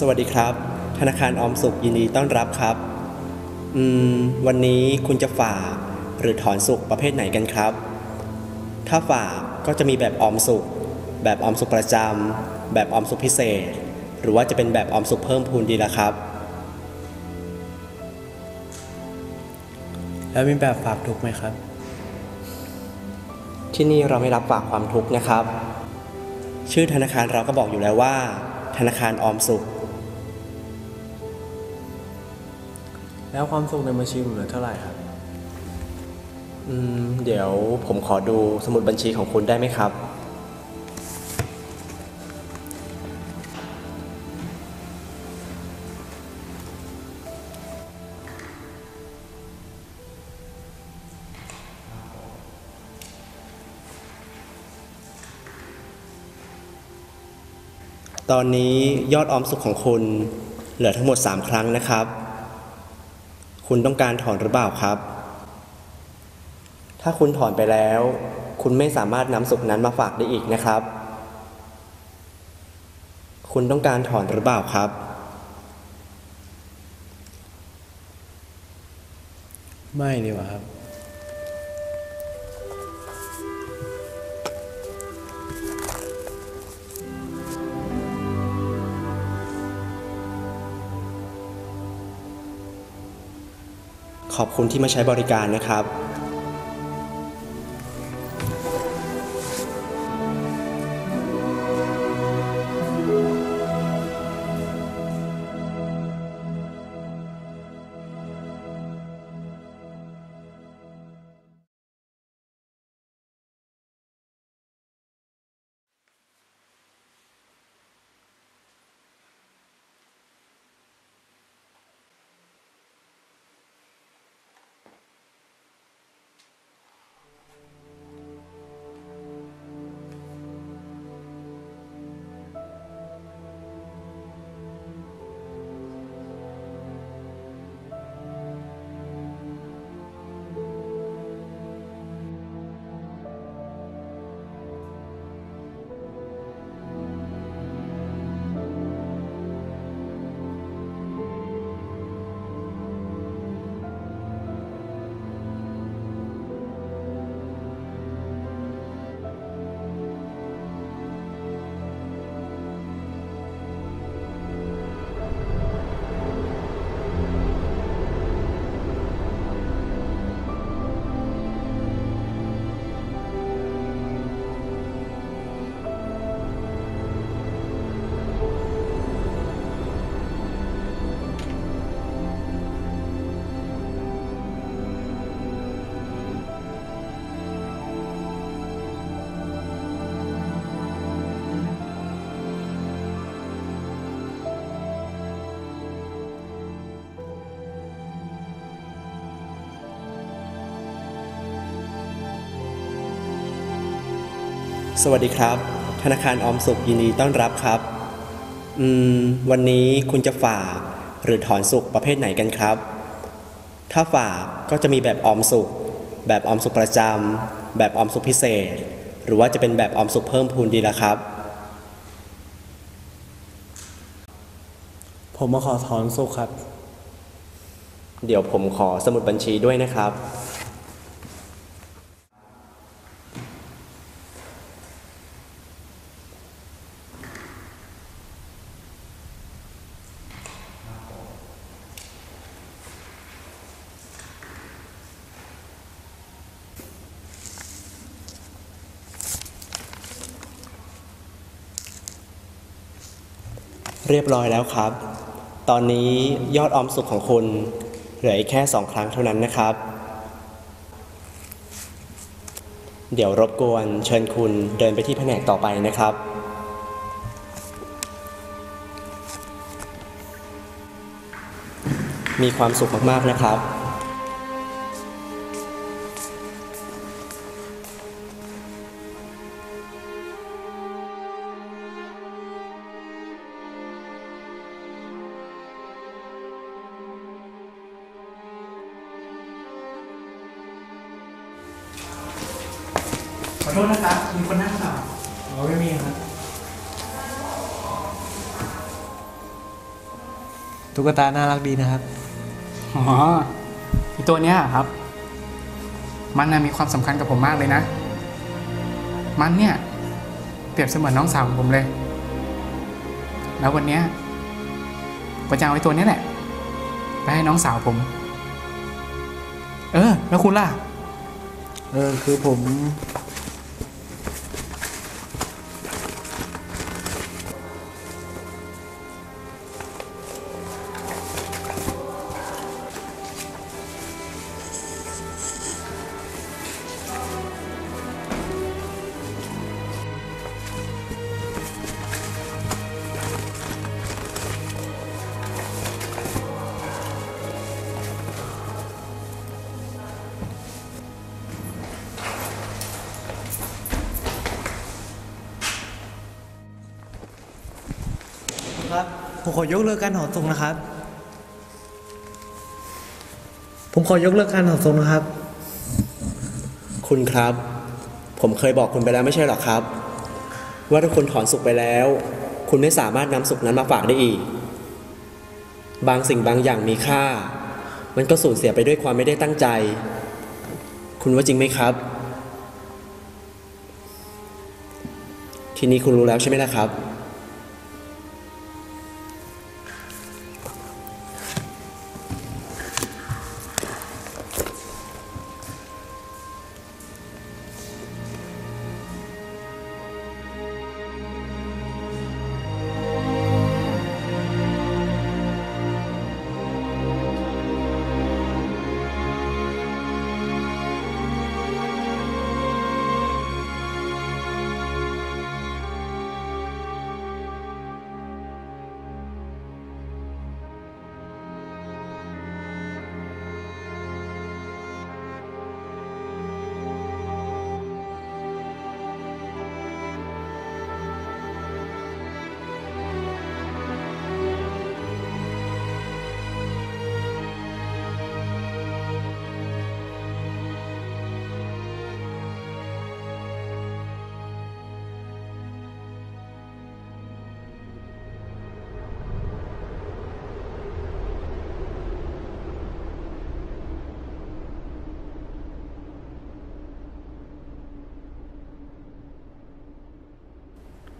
สวัสดีครับ ธนาคารออมสุขยินดีต้อนรับครับ อืม วันนี้คุณจะฝากหรือถอนสุขประเภทไหนกันครับ ถ้าฝากก็จะมีแบบออมสุข แบบออมสุขประจำแบบออมสุขพิเศษ หรือว่าจะเป็นแบบออมสุขเพิ่มพูนดีละครับ แล้วมีแบบฝากทุกไหมครับ ที่นี่เราไม่รับฝากความทุกข์นะครับ ชื่อธนาคารเราก็บอกอยู่แล้วว่า ธนาคารออมสุข แล้วความสุขในบัญชีผมเหลือเท่าไหร่ครับ อืม เดี๋ยวผมขอดูสมุดบัญชีของคุณได้ไหมครับ ตอนนี้ยอดออมสุขของคุณเหลือทั้งหมด 3 ครั้งนะครับ คุณต้องการถอนหรือเปล่าครับ ถ้าคุณถอนไปแล้ว คุณไม่สามารถนำสุขนั้นมาฝากได้อีกนะครับ คุณต้องการถอนหรือเปล่าครับ ไม่ดีกว่าครับ ขอบคุณที่มาใช้บริการนะครับ สวัสดีครับ ธนาคารออมสุขยินดีต้อนรับครับ อืม วันนี้คุณจะฝากหรือถอนสุขประเภทไหนกันครับ ถ้าฝากก็จะมีแบบออมสุข แบบออมสุขประจำแบบออมสุขพิเศษ หรือว่าจะเป็นแบบออมสุขเพิ่มพูนดีละครับ ผมมาขอถอนสุขครับ เดี๋ยวผมขอสมุดบัญชีด้วยนะครับ เรียบร้อยแล้วครับ ตอนนี้ยอดออมสุขของคุณเหลืออีกแค่สองครั้งเท่านั้นนะครับ เดี๋ยวรบกวนเชิญคุณเดินไปที่แผนกต่อไปนะครับมีความสุขมาก ๆ นะครับ กตาน่ารักดีนะครับ อ๋อไอตัวเนี้ยครับ มันน่ะมีความสำคัญกับผมมากเลยนะ มันเนี่ย เปรียบเสมือนน้องสาวของผมเลย แล้ววันเนี้ยผมจะเอาไอ้ตัวเนี้ยแหละ ไปให้น้องสาวผม เออ แล้วคุณล่ะ เออ คือผม ผมขอยกเลิกการถอนทรงนะครับ ผมขอยกเลิกการถอนทรงนะครับ คุณครับ ผมเคยบอกคุณไปแล้วไม่ใช่หรอครับ ว่าถ้าคุณถอนสุกไปแล้ว คุณไม่สามารถนำสุกนั้นมาฝากได้อีก บางสิ่งบางอย่างมีค่า มันก็สูญเสียไปด้วยความไม่ได้ตั้งใจ คุณว่าจริงไหมครับ ทีนี้คุณรู้แล้วใช่ไหมล่ะครับ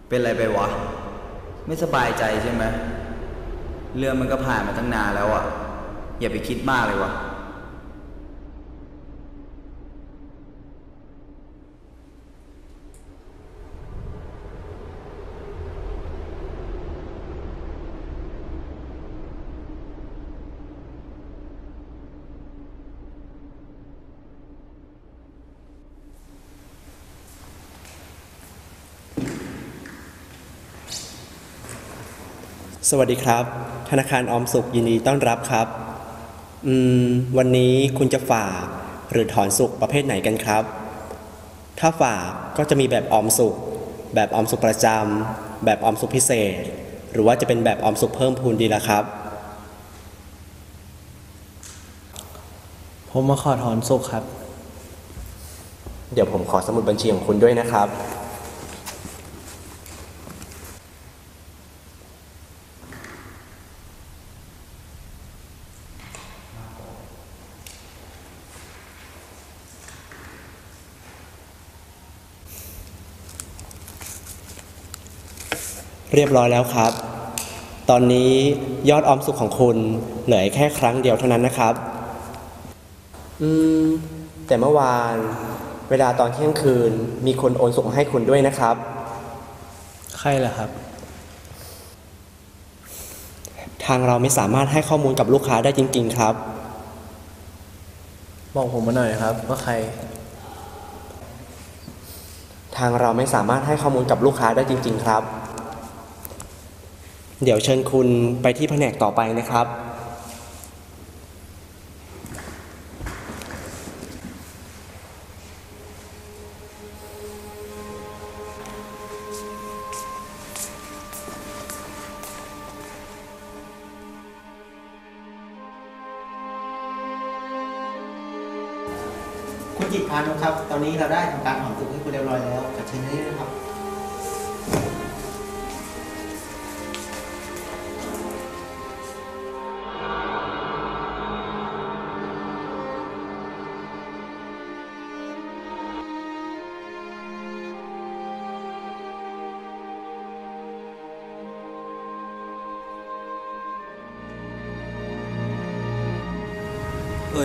เป็นอะไรไปวะ ไม่สบายใจใช่ไหมเรื่องมันก็ผ่านมาตั้งนานแล้วอะอย่าไปคิดมากเลยว่ะ สวัสดีครับ ธนาคารออมสุขยินดีต้อนรับครับ อืม วันนี้คุณจะฝากหรือถอนสุขประเภทไหนกันครับ ถ้าฝากก็จะมีแบบออมสุข แบบออมสุขประจำแบบออมสุขพิเศษ หรือว่าจะเป็นแบบออมสุขเพิ่มพูนดีละครับ ผมมาขอถอนสุกครับ เดี๋ยวผมขอสมุดบัญชีของคุณด้วยนะครับ เรียบร้อยแล้วครับ ตอนนี้ยอดออมสุขของคุณเหลือแค่ครั้งเดียวเท่านั้นนะครับ อืม แต่เมื่อวาน เวลาตอนเที่ยงคืน มีคนโอนส่งมาให้คุณด้วยนะครับ ใครล่ะครับ ทางเราไม่สามารถให้ข้อมูลกับลูกค้าได้จริง ๆ ครับ บอกผมมาหน่อยครับ ว่าใคร ทางเราไม่สามารถให้ข้อมูลกับลูกค้าได้จริง ๆ ครับ เดี๋ยวเชิญคุณไปที่แผนกต่อไปนะครับ คุณจิตพานุครับ ตอนนี้เราได้ทำการถอนสุกให้คุณเรียบร้อยแล้วกับเชิญนี้นะครับ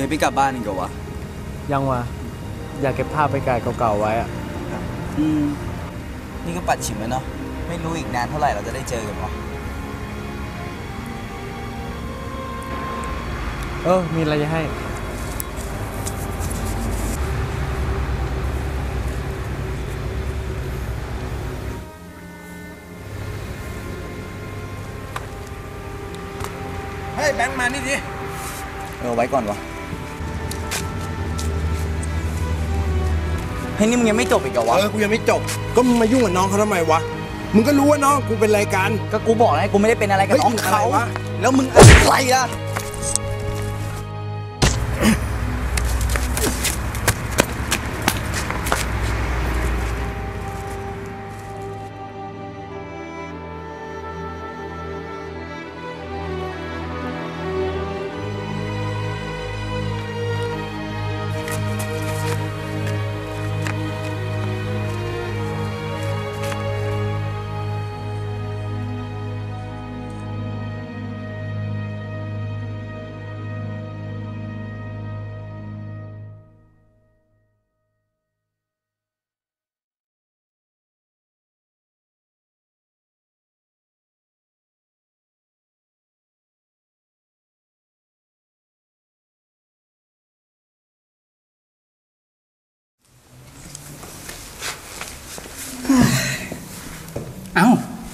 ยังไม่กลับบ้านอีกเหรอวะยังวะอยากเก็บภาพไปไกลเก่าๆไว้อะอืมนี่ก็ปัดฉิมแล้วเนาะไม่รู้อีกนานเท่าไหร่เราจะได้เจอกันวะเออ มีอะไรจะให้ เฮ้ยแบงค์มานี่ดิเออไว้ก่อนวะ เฮ้ยนี่มึงยังไม่จบอีกเหรอวะ เออกูยังไม่จบ ก็มึงมายุ่งกับน้องเขาทำไมวะ มึงก็รู้ว่าน้องกูเป็นรายการก็กูบอกแล้วกูไม่ได้เป็นอะไรกับเฮ้ยน้องเขาอะไรวะแล้วมึงอะไรล่ะ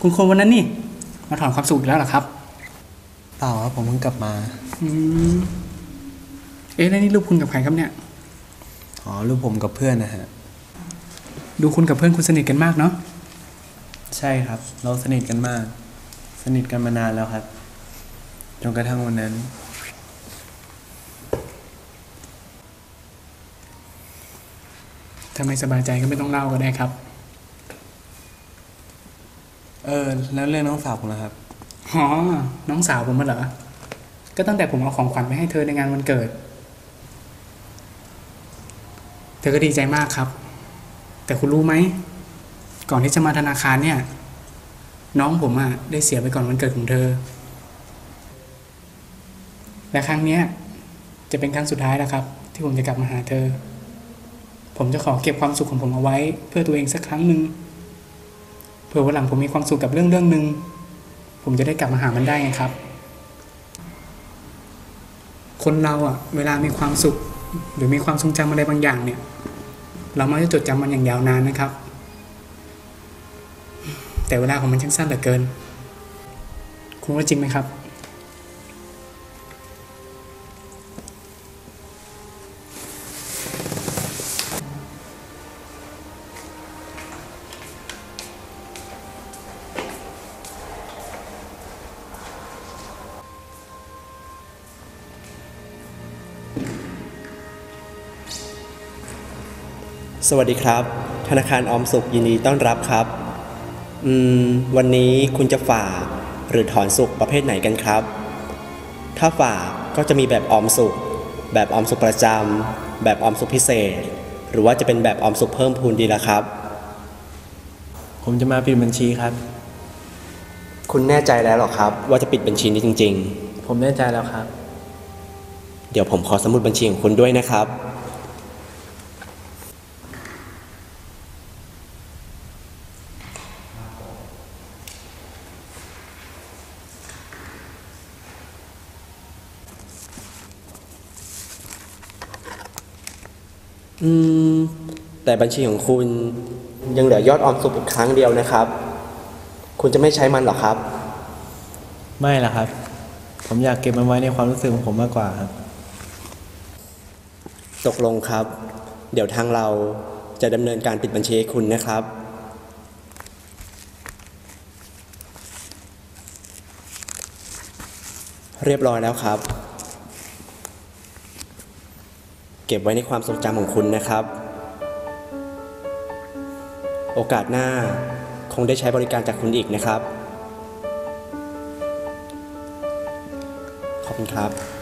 คุณคนวันนั้นนี่ มาถอนความสุขอีกแล้วเหรอครับ เปล่าครับผมเพิ่งกลับมาอืมเอ๊ะแล้วนี่รูปคุณกับใครครับเนี่ย อ๋อรูปผมกับเพื่อนนะฮะ ดูคุณกับเพื่อนคุณสนิทกันมากเนาะ ใช่ครับ เราสนิทกันมาก สนิทกันมานานแล้วครับ จนกระทั่งวันนั้น ถ้าไม่สบายใจก็ไม่ต้องเล่าก็ได้ครับ เออ แล้วเรื่องน้องสาวผมนะครับ อ๋อ น้องสาวผมมาเหรอ ก็ตั้งแต่ผมเอาของขวัญไปให้เธอในงานวันเกิด เธอก็ดีใจมากครับ แต่คุณรู้ไหม ก่อนที่จะมาธนาคารเนี่ย น้องผมอะได้เสียไปก่อนวันเกิดของเธอ และครั้งเนี้ยจะเป็นครั้งสุดท้ายแล้วครับ ที่ผมจะกลับมาหาเธอ ผมจะขอเก็บความสุขของผมเอาไว้ เพื่อตัวเองสักครั้งหนึ่ง เผื่อวันหลังผมมีความสุขกับเรื่องเรื่องหนึ่งผมจะได้กลับมาหามันได้ไงครับ คนเราอะเวลามีความสุข หรือมีความทรงจำอะไรบางอย่างเนี่ย เรามักจะจดจำมันอย่างยาวนานนะครับ แต่เวลาของมันช่างสั้นเหลือเกิน คุณว่าจริงไหมครับ สวัสดีครับ ธนาคารออมสุขยินดีต้อนรับครับ อืม วันนี้คุณจะฝากหรือถอนสุขประเภทไหนกันครับ ถ้าฝากก็จะมีแบบออมสุข แบบออมสุขประจำแบบออมสุขพิเศษ หรือว่าจะเป็นแบบออมสุขเพิ่มพูนดีละครับ ผมจะมาปิดบัญชีครับ คุณแน่ใจแล้วหรอครับ ว่าจะปิดบัญชีนี้จริง ผมแน่ใจแล้วครับ ๆ เดี๋ยวผมขอสมุดบัญชีของคุณด้วยนะครับ อืม แต่บัญชีของคุณยังเหลือยอดออมสุขอีกครั้งเดียวนะครับ คุณจะไม่ใช้มันหรอครับ ไม่ละครับ ผมอยากเก็บมันไว้ในความรู้สึกของผมมากกว่าครับ ตกลงครับ เดี๋ยวทางเราจะดำเนินการปิดบัญชีให้คุณนะครับ เรียบร้อยแล้วครับ เก็บไว้ในความทรงจำของคุณนะครับ โอกาสหน้าคงได้ใช้บริการจากคุณอีกนะครับ ขอบคุณครับ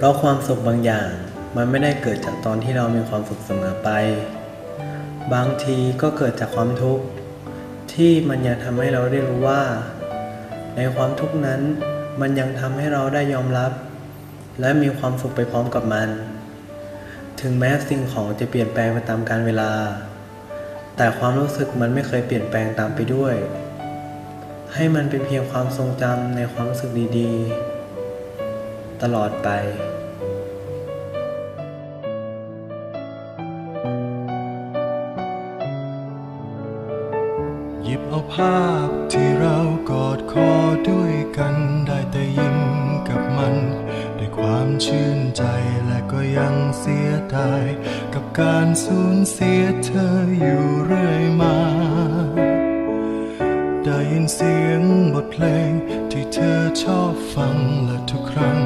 เพราะความสุขบางอย่างมันไม่ได้เกิดจากตอนที่เรามีความสุขเสมอไป บางทีก็เกิดจากความทุกข์ที่มันยังทำให้เราได้รู้ว่า ในความทุกข์นั้นมันยังทำให้เราได้ยอมรับ และมีความสุขไปพร้อมกับมัน ถึงแม้สิ่งของจะเปลี่ยนแปลงไปตามกาลเวลา แต่ความรู้สึกมันไม่เคยเปลี่ยนแปลงตามไปด้วย ให้มันเป็นเพียงความทรงจำในความรู้สึกดีๆ ตลอดไปหยิบเอาภาพที่เรากอดคอด้วยกันได้แต่ยิ้มกับมัน ด้วยความชื่นใจและก็ยังเสียดาย กับการสูญเสียเธออยู่เรื่อยมา ได้ยินเสียงบทเพลง ที่เธอชอบฟังและทุกครั้ง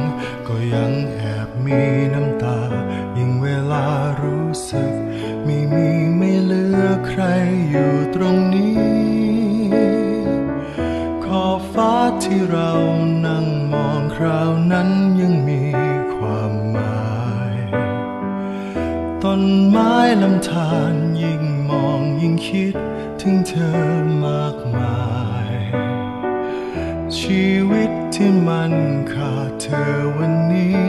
ก็ยังแอบมีน้ำตา ยิ่งเวลารู้สึก ไม่มีไม่เหลือใครอยู่ตรงนี้ ขอบฟ้าที่เรานั่งมองคราวนั้นยังมีความหมาย ต้นไม้ลำธารยิ่งมองยิ่งคิดถึงเธอมากมาย ชีวิตที่มันขาดเธอวันนี้